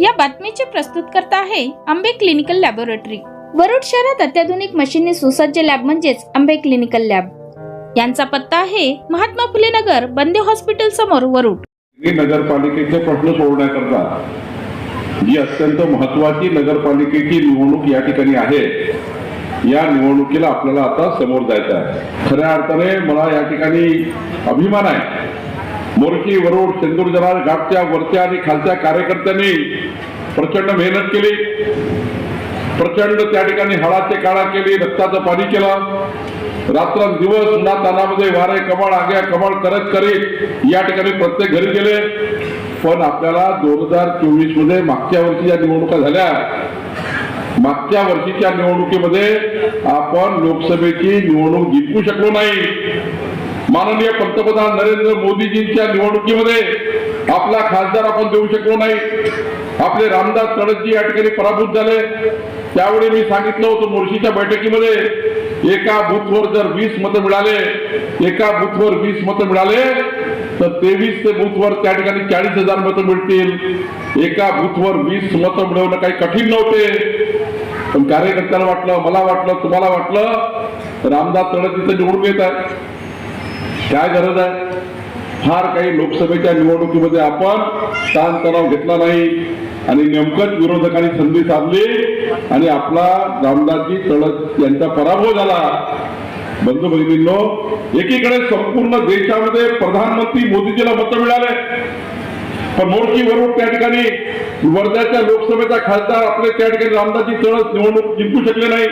या बातमीचे प्रस्तुत करता आहे आंबे क्लिनिकल लॅबोरेटरी. वरुड शहरात अत्याधुनिक मशीनने सुसज्ज लॅब म्हणजेच आंबे क्लिनिकल लॅब. यांचा पत्ता आहे महात्मा फुले नगर बंदे हॉस्पिटल समोर वरुड. ही नगरपालिकेचे प्रश्न सोडवण्याकरता जी अत्यंत महत्वाची नगरपालिकेची निवडणूक या ठिकाणी आहे. या निवडणुकीला आपल्याला आता समोर जायचं आहे. खऱ्या अर्थाने मला या ठिकाणी अभिमान आहे. मोर्शी वरुड सिंदूर जरा घाटच्या वरच्या आणि खालच्या कार्यकर्त्यांनी प्रचंड मेहनत केली. प्रचंड त्या ठिकाणी हळाचे काळा केली रक्ताचं पाणी केलं. रात्रंदिवस उन्हा तानामध्ये वारे कमळ आग्या कमळ करत करीत या ठिकाणी प्रत्येक घरी गेले. पण आपल्याला दोन हजार चोवीसमध्ये मागच्या वर्षी या निवडणुका झाल्या मागच्या वर्षीच्या निवडणुकीमध्ये आपण लोकसभेची निवडणूक जिंकू शकलो नाही. माननीय पंतप्रधान नरेंद्र मोदीजींच्या निवडणुकीमध्ये आपला खासदार आपण देऊ शकलो नाही. आपले रामदास तडसजी या ठिकाणी पराभूत झाले. त्यावेळी मी सांगितलं होतं मोर्शीच्या बैठकीमध्ये एका बूथवर जर वीस मतं मिळाले एका बूथवर वीस मतं मिळाले तर तेवीस ते बूथवर त्या ठिकाणी चाळीस हजार मतं मिळतील. एका बूथवर वीस मतं मिळवणं काही कठीण नव्हते. पण कार्यकर्त्याला वाटलं मला वाटलं तुम्हाला वाटलं रामदास तडसजीचं निवडून येत आहे. काय गरज आहे? फार काही लोकसभेच्या निवडणुकीमध्ये आपण ताणतणाव घेतला नाही आणि नेमकंच विरोधकांनी संधी साधली आणि आपला रामदासजी तळस यांचा पराभव झाला. बंधू भगिनींनो एकीकडे संपूर्ण देशामध्ये प्रधानमंत्री मोदीजीला मतं मिळाले. पण मोर्ची वरून त्या ठिकाणी वर्ध्याच्या लोकसभेचा खासदार आपले त्या ठिकाणी रामदासजी तळस निवडणूक जिंकू शकले नाही.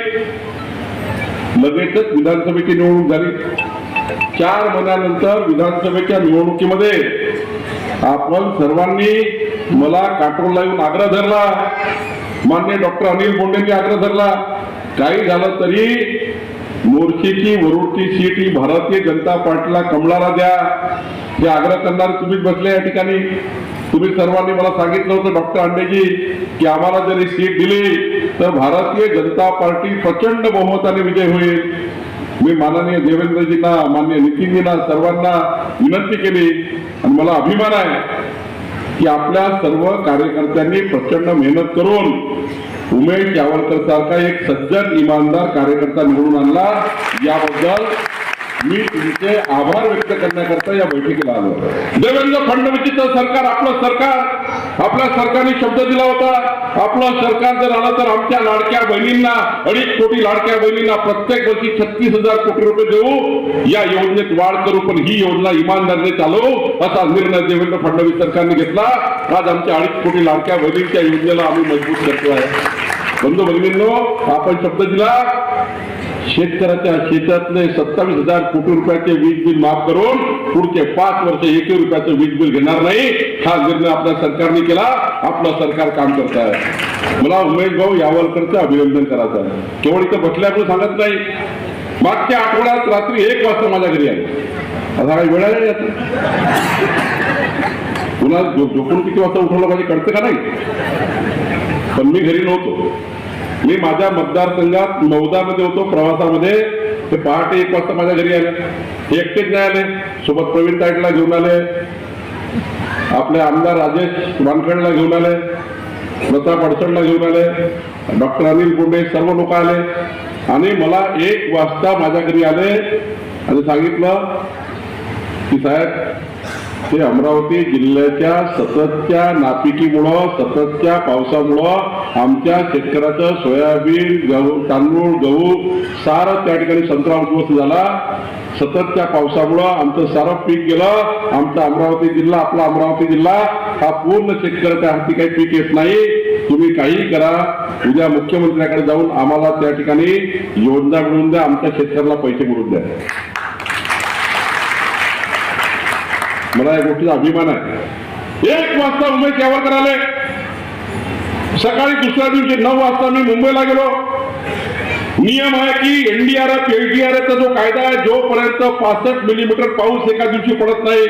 लगेचच विधानसभेची निवडणूक झाली. चार महिन्यानंतर विधानसभेच्या निवडणुकीमध्ये आपण सर्वांनी मला काटोलला येऊन आग्रह धरला मान्य डॉक्टर अनिल बोंडेंनी आग्रह धरला काही झालं तरी मोर्चेची वरुडची सीट ही भारतीय जनता पार्टीला कमळाला द्या. हे आग्रह करणार तुम्हीच बसले या ठिकाणी. तुम्ही सर्वांनी मला सांगितलं होतं डॉक्टर अंडेजी की आम्हाला जरी सीट दिली तर भारतीय जनता पार्टी प्रचंड बहुमताने विजय होईल. मी माननीय देवेंद्रजींना मान्य नितीनजींना सर्वांना विनंती केली आणि मला अभिमान आहे की आपल्या सर्व कार्यकर्त्यांनी प्रचंड मेहनत करून उमेश यावलकर सारखा एक सज्जन इमानदार कार्यकर्ता निवडून आणला. याबद्दल मी तुमचे आभार व्यक्त करण्याकरता या बैठकीला आलो. देवेंद्र फडणवीसचं सरकार आपलं सरकार. आपल्या सरकारने शब्द दिला होता आपलं सरकार जर आलं तर आमच्या लाडक्या बहिणींना अडीच कोटी लाडक्या बहिणींना प्रत्येक वर्षी छत्तीस हजार कोटी रुपये देऊ. या योजनेत वाढ करू पण ही योजना इमानदारीने चालवू असा निर्णय देवेंद्र फडणवीस सरकारने घेतला. आज आमच्या अडीच कोटी लाडक्या बहिणींच्या योजनेला आम्ही मजबूत करतो आहे बंधू भगिनींनो आपण शब्द दिला. शेतकऱ्याच्या शेतातले सत्तावीस हजार कोटी रुपयाचे वीज बिल माफ करून पुढचे पाच वर्ष एकही रुपयाचं वीज बिल घेणार नाही. हा निर्णय आपल्या सरकारने केला. आपलं सरकार काम करत आहे. मला उमेश भाऊ यावलकरचं अभिनंदन करायचं आहे. केवळ इथं बसल्यामुळे सांगत नाही. मागच्या आठवड्यात रात्री एक वाजता माझ्या घरी आले. आता काही वेळ आले याचं पुन्हा झोपून किती वाजता उठवलं पाहिजे? कळतं का नाही? पण मी घरी नव्हतो. मी माझ्या मतदारसंघात मध्ये होतो प्रवासामध्ये. ते पहाटे एक वाजता माझ्या घरी आले. एकटेच नाही आले. सोबत प्रवीण ताईटला घेऊन आले. आपले आमदार राजेश वानखेडला घेऊन आले. प्रताप अडचणला घेऊन आले. डॉक्टर अनिल बोंडे सर्व लोक आले. आणि मला एक वाजता माझ्या घरी आले. आणि सांगितलं की साहेब ते अमरावती जिल्ह्याच्या सततच्या नापिकीमुळं सततच्या पावसामुळं आमच्या शेतकऱ्याचं सोयाबीन गहू तांदूळ गहू सारं त्या ठिकाणी संत्रा उद्ध्वस्त झाला. सततच्या पावसामुळं आमचं सारं पीक गेलं. आमचा अमरावती जिल्हा आपला अमरावती जिल्हा हा पूर्ण शेतकऱ्याच्या हाती काही पीक येत नाही. तुम्ही काही करा. उद्या मुख्यमंत्र्याकडे जाऊन आम्हाला त्या ठिकाणी योजना मिळवून द्या. आमच्या शेतकऱ्याला पैसे मिळवून द्या. मला या गोष्टीचा अभिमान आहे. एक वाजता उमेश यावरकर आले. सकाळी दुसऱ्या दिवशी नऊ वाजता मी मुंबईला गेलो. नियम आहे की एनडीआरएफ एलडीआरएफचा जो कायदा आहे जोपर्यंत पासष्ट मिलीमीटर पाऊस एका दिवशी पडत नाही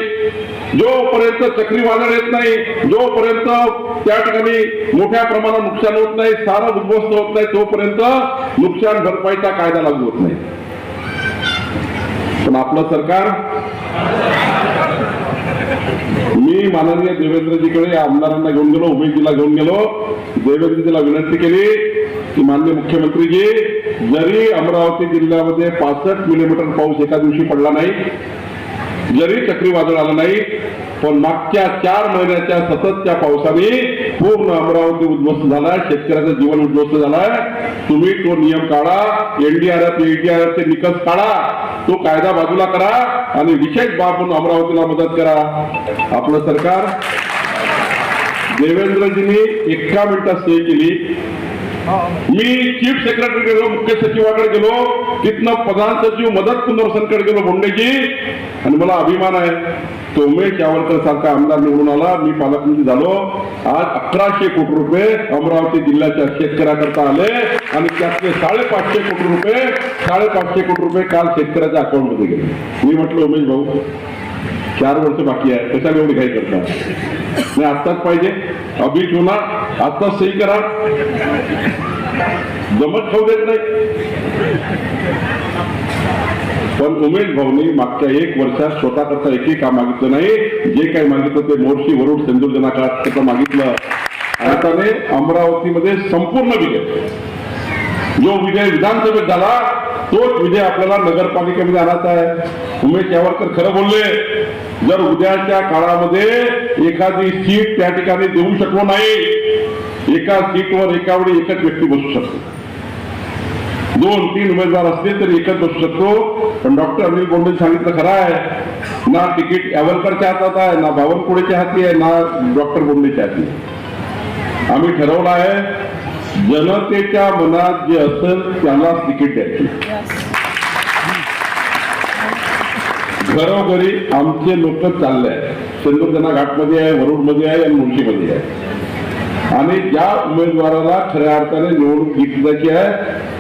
जोपर्यंत चक्रीवादळ येत नाही जोपर्यंत त्या ठिकाणी मोठ्या प्रमाणात नुकसान होत नाही सारं उद्ध्वस्त होत नाही तोपर्यंत नुकसान भरपाईचा कायदा लागू होत नाही. पण आपलं सरकार मी माननीय देवेंद्रजीकडे आमदारांना घेऊन गेलो उमेदजीला घेऊन गेलो. देवेंद्रजीला विनंती केली की माननीय मुख्यमंत्रीजी जरी अमरावती जिल्ह्यामध्ये पासष्ट मिलीमीटर पाऊस एका दिवशी पडला नाही जरी चक्रीवादळ आलं नाही पण मागच्या चार महिन्याच्या सततच्या पावसाने पूर्ण अमरावती उद्ध्वस्त झालाय शेतकऱ्याचं जीवन उद्ध्वस्त झालाय तुम्ही तो नियम काढा एनडीआरएफ एनडीआरएफ चे निकष काढा तो कायदा बाजूला करा आणि विशेष बाब म्हणून अमरावतीला मदत करा. आपलं सरकार देवेंद्रजींनी एका मिनिटात सही केली. मी चीफ सेक्रेटरी गेलो मुख्य सचिवाकडे गेलो तिथनं प्रधान सचिव मदत पुनर्वसनकडे गेलो बोंडेजी आणि मला अभिमान आहे. तो उमेश यावलकर सारखा आमदार निवडून आला. मी पालकमंत्री झालो. आज अकराशे कोटी रुपये अमरावती जिल्ह्याच्या शेतकऱ्याकरता आले. आणि त्यातले साडेपाचशे कोटी रुपये साडेपाचशे कोटी रुपये काल शेतकऱ्याच्या अकाउंटमध्ये गेले. मी म्हटलं उमेश भाऊ चार वर्ष बाकी आहे. कशाला एवढी काही करता नाही? आत्ताच पाहिजे. अभि होणार. आत्ताच सही करा. जमत खाऊ देत नाही. पण उमेश भाऊनी मागच्या एक वर्षात स्वतः एकही काम मागितलं नाही. जे काही मागितलं ते मोर्शी वरुड सेंदूर जनाकात त्याचं मागितलं. आणि त्याने अमरावतीमध्ये संपूर्ण विजय. जो विजय विधानसभेत झाला तोच विजय आपल्याला नगरपालिकेमध्ये आणायचा आहे. उमेश यावरकर खरं बोलले जर उद्याच्या काळामध्ये एखादी सीट त्या ठिकाणी देऊ शकलो नाही एका सीटवर एका वेळी एकच व्यक्ती बसू शकतो. दोन तीन उमेदवार असले तरी एकच बसू शकतो. पण डॉक्टर अनिल बोंडे सांगितलं खरं आहे ना तिकीट यावलकरच्या हातात आहे ना बावनकुळेच्या हाती आहे ना डॉक्टर बोंडेच्या हाती आम्ही ठरवलं आहे जनतेच्या मनात जे असेल त्यालाच तिकीट द्यायची घरोघरी आमचे लोक चालले आहेत. सिंधुजना घाटमध्ये आहे वरुडमध्ये आहे आणि मुळशीमध्ये आहे. आणि ज्या उमेदवाराला खऱ्या अर्थाने निवडणूक जिंकायची आहे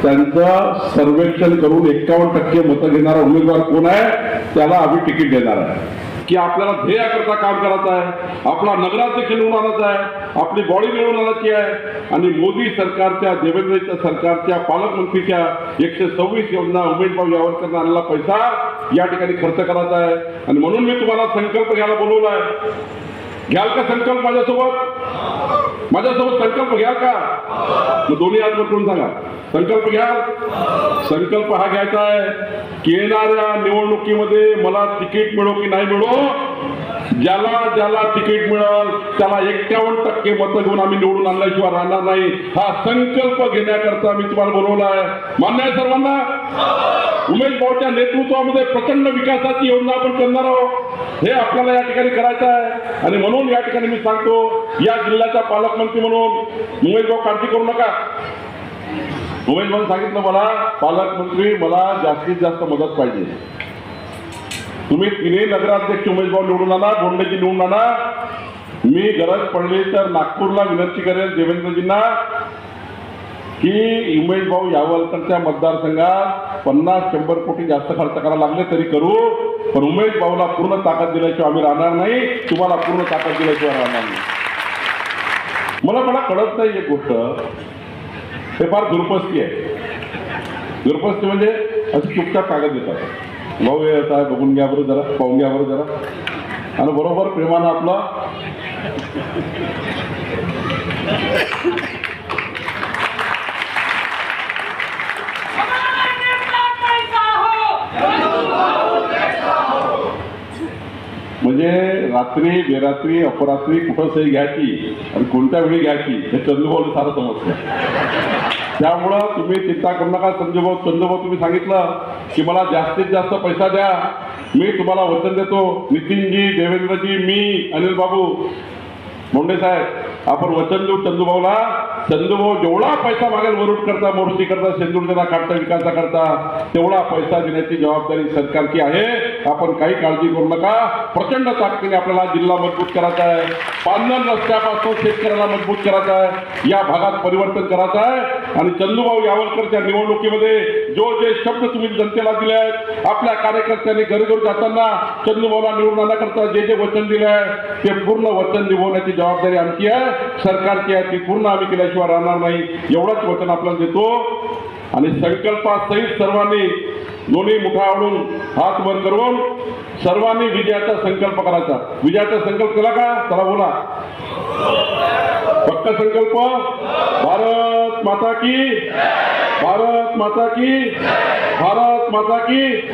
त्यांचं सर्वेक्षण करून एकावन्न टक्के मतं घेणारा उमेदवार कोण आहे त्याला आम्ही तिकीट देणार आहे. की आपल्याला ध्येयाकरता काम करायचं आहे आपला नगराध्यक्ष निवडून आणायचा आहे आपली बॉडी मिळून आणायची आहे. आणि मोदी सरकारच्या देवेंद्रच्या सरकारच्या पालकमंत्रीच्या एकशे सव्वीस योजना उमेदभाव यावरकरनं आणला पैसा या ठिकाणी खर्च करायचा आहे. आणि म्हणून मी तुम्हाला संकल्प घ्यायला बोलवला आहे. घ्याल का संकल्प माझ्यासोबत? माझ्यासोबत संकल्प घ्याल का? मग दोन्ही आज करून सांगा. संकल्प घ्याल? संकल्प हा घ्यायचा आहे. की येणाऱ्या निवडणुकीमध्ये मला तिकीट मिळो की नाही मिळो ज्याला ज्याला तिकीट मिळेल त्याला एक्क्यावन्न टक्के मतं घेऊन आम्ही निवडून आणल्याशिवाय राहणार नाही. हा संकल्प घेण्याकरता मी तुम्हाला बोलवला आहे. मान्य आहे सर्वांना? उमेश भाऊच्या नेतृत्वामध्ये प्रचंड विकासाची योजना आपण करणार आहोत. हे आपल्याला या ठिकाणी करायचं आहे. आणि म्हणून या ठिकाणी मी सांगतो या जिल्ह्याचा पालकमंत्री म्हणून उमेश भाऊ काळजी करू नका. उमेश भाऊ सांगितलं मला पालकमंत्री मला जास्तीत जास्त मदत पाहिजे. तुम्ही तिन्ही नगराध्यक्ष उमेदवार निवडून आणा बोंडेजी निवडून आणा. मी गरज पडली तर नागपूरला विनंती करेल देवेंद्रजींना की उमेश भाऊ यावलकरच्या मतदारसंघात पन्नास शंभर कोटी जास्त खर्च करायला लागले तरी करू पण उमेश भाऊला पूर्ण ताकद दिल्याशिवाय आम्ही राहणार नाही तुम्हाला पूर्ण ताकद दिल्याशिवाय राहणार नाही. मला मला कळत नाही एक गोष्ट. हे फार दुर्पस्ती आहे. दुर्पस्ती म्हणजे अशी चुपचाप कागद देतात. भाऊ हे आहे बघून घ्या बरं जरा पाहून घ्या बरं जरा. आणि बरोबर प्रेमानं आपला म्हणजे रात्री बेरात्री अपरात्री कुठं सही घ्यायची आणि कोणत्या वेळी घ्यायची हे चंद्रभाऊ सारं समजतं. त्यामुळं तुम्ही चिंता करू नका संजूभाऊ संजूभाऊ तुम्ही सांगितलं की मला जास्तीत जास्त पैसा द्या. मी तुम्हाला वचन देतो. नितीनजी देवेंद्रजी मी अनिल बाबू मुंडे साहेब आपण वचन देऊ चंदूभाऊला चंदूभाऊ जेवढा पैसा मागेल वरुड करता मोर्शी करता सिंधुदुर्गला काढता विकासा करता तेवढा पैसा देण्याची जबाबदारी सरकारची आहे. आपण काही काळजी करू नका. प्रचंड ताकदीने आपल्याला जिल्हा मजबूत करायचा आहे. पांढर रस्त्यापासून शेतकऱ्याला मजबूत करायचा आहे. या भागात परिवर्तन करायचं आहे. आणि चंदूभाऊ यावलकरच्या निवडणुकीमध्ये जो जे शब्द तुम्ही जनतेला दिले आहेत आपल्या कार्यकर्त्यांनी घरोघरी जाताना चंदूभाऊला निवडून आणण्याकरता जे जे वचन दिले आहे ते पूर्ण वचन निभवण्याची जबाबदारी आमची आहे. सरकारची आहे ती पूर्ण आम्ही केल्याशिवाय राहणार नाही एवढंच वचन आपल्याला देतो. आणि संकल्पासहित सर्वांनी दोन्ही मुठावरून हात वर करून सर्वांनी विजयाचा संकल्प करायचा. विजयाचा संकल्प केला का? चला बोला. पक्का संकल्प? भारत माता की भारत माता की भारत माता की